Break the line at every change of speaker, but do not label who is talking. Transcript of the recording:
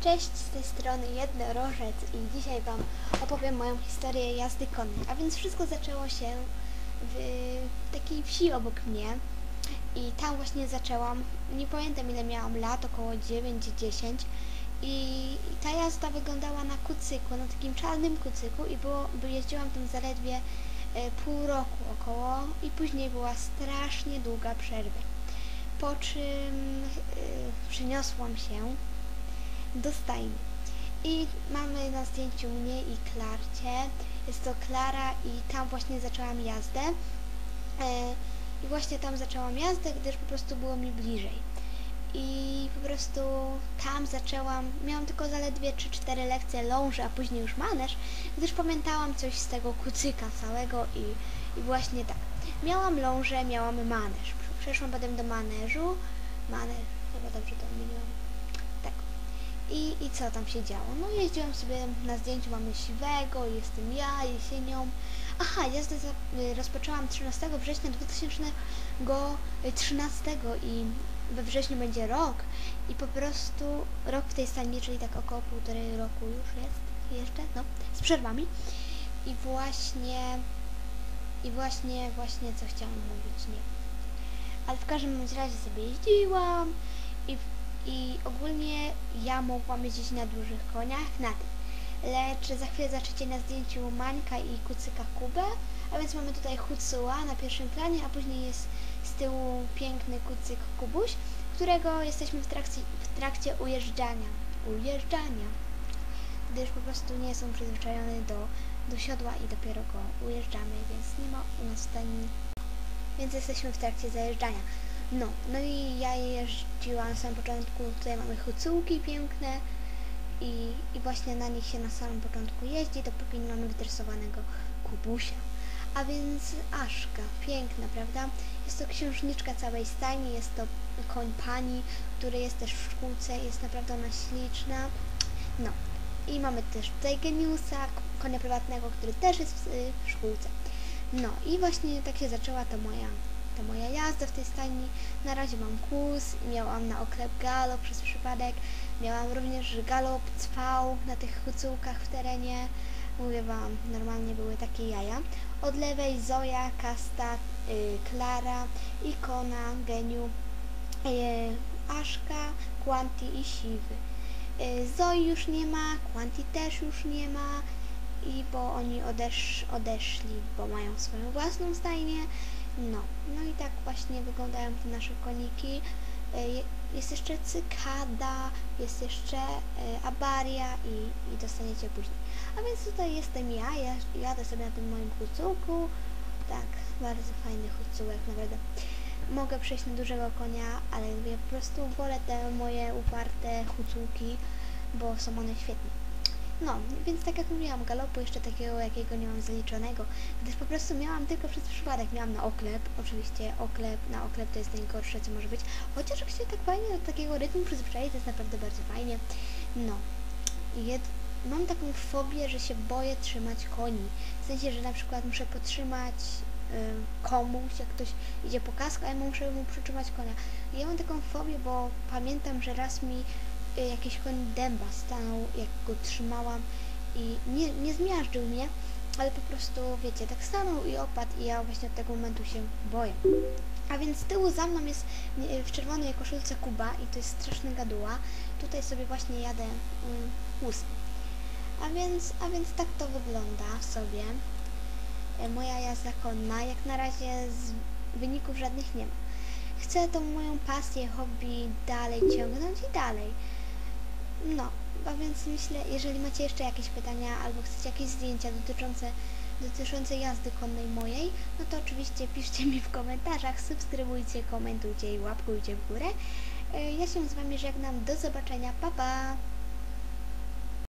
Cześć, z tej strony Jednorożec i dzisiaj Wam opowiem moją historię jazdy konnej. A więc wszystko zaczęło się w takiej wsi obok mnie i tam właśnie zaczęłam, nie pamiętam ile miałam lat, około 9-10 i ta jazda wyglądała na kucyku, na takim czarnym kucyku i było, by jeździłam tam zaledwie e, pół roku około i później była strasznie długa przerwa. Po czym e, przyniosłam się do stajni. I mamy na zdjęciu mnie i Klarcie. Jest to Klara i tam właśnie zaczęłam jazdę. E, I właśnie tam zaczęłam jazdę, gdyż po prostu było mi bliżej. I po prostu tam zaczęłam, miałam tylko zaledwie 3-4 lekcje ląży, a później już manerz, gdyż pamiętałam coś z tego kucyka całego i, i właśnie tak. Miałam lążę, miałam manerz. Przeszłam potem do manerzu. Manerz, chyba dobrze to odmieniłam. I, co tam się działo? No jeździłam sobie na zdjęciu, mamy siwego, jestem ja, jesienią. Aha, jazdę rozpoczęłam 13 września 2013 i we wrześniu będzie rok i po prostu rok w tej stanie, czyli tak około półtorej roku już jest jeszcze, no, z przerwami. I właśnie, i właśnie, właśnie co chciałam mówić, nie. Ale w każdym razie sobie jeździłam i, i ogólnie ja mogłam jeździć na dużych koniach, na tym. Lecz za chwilę zobaczycie na zdjęciu Mańka i Kucyka Kubę, a więc mamy tutaj Hucuła na pierwszym planie, a później jest z tyłu piękny Kucyk Kubuś, którego jesteśmy w trakcie, w trakcie ujeżdżania. Ujeżdżania. Gdyż po prostu nie są przyzwyczajone do, do siodła i dopiero go ujeżdżamy, więc nie ma u nas stajni. Więc jesteśmy w trakcie zajeżdżania. No, no i ja jeździłam na samym początku, tutaj mamy hucułki piękne i, i właśnie na nich się na samym początku jeździ, dopóki nie mamy wytresowanego kubusia. A więc Aszka, piękna, prawda? Jest to księżniczka całej stajni, jest to koń pani, który jest też w szkółce, jest naprawdę ona śliczna. No, i mamy też tutaj geniusa, konia prywatnego, który też jest w, w szkółce. No i właśnie tak się zaczęła ta moja, ta moja jazda w tej stajni. Na razie mam kłus, miałam na oklep galop przez przypadek, miałam również galop cwał na tych hucułkach w terenie. Mówię wam, normalnie były takie jaja. Od lewej Zoja, Kasta, y, Klara, Ikona, Geniu, y, Aszka, Quanti i Siwy. Y, Zoi już nie ma, Quanti też już nie ma, i bo oni odesz, odeszli, bo mają swoją własną stajnię. No, no i tak właśnie wyglądają te nasze koniki. Y, Jest jeszcze cykada, jest jeszcze y, abaria i, i dostaniecie później. A więc tutaj jestem ja, ja jadę sobie na tym moim hucułku. Tak, bardzo fajny hucułek, naprawdę. Mogę przejść na dużego konia, ale ja po prostu wolę te moje uparte hucułki, bo są one świetne. No, więc tak jak mówiłam, galopu jeszcze takiego, jakiego nie mam zaliczonego, gdyż po prostu miałam tylko przez przypadek, miałam na oklep, oczywiście oklep, na oklep to jest najgorsze, co może być, chociaż jak się tak fajnie do takiego rytmu przyzwyczai, to jest naprawdę bardzo fajnie. No, jed... mam taką fobię, że się boję trzymać koni, w sensie, że na przykład muszę potrzymać y, komuś, jak ktoś idzie po kasku, a ja muszę mu przytrzymać konia. Ja mam taką fobię, bo pamiętam, że raz mi jakiś koń dęba stanął, jak go trzymałam i nie, nie zmiażdżył mnie, ale po prostu, wiecie, tak stanął i opadł i ja właśnie od tego momentu się boję. A więc z tyłu za mną jest nie, w czerwonej koszulce Kuba i to jest straszny gaduła. Tutaj sobie właśnie jadę mm. A więc, a więc tak to wygląda sobie. E, Moja jazda konna, jak na razie z wyników żadnych nie ma. Chcę tą moją pasję, hobby dalej ciągnąć i dalej. No, a więc myślę, jeżeli macie jeszcze jakieś pytania albo chcecie jakieś zdjęcia dotyczące, dotyczące jazdy konnej mojej, no to oczywiście piszcie mi w komentarzach, subskrybujcie, komentujcie i łapkujcie w górę. E, Ja się z Wami żegnam, do zobaczenia, pa pa!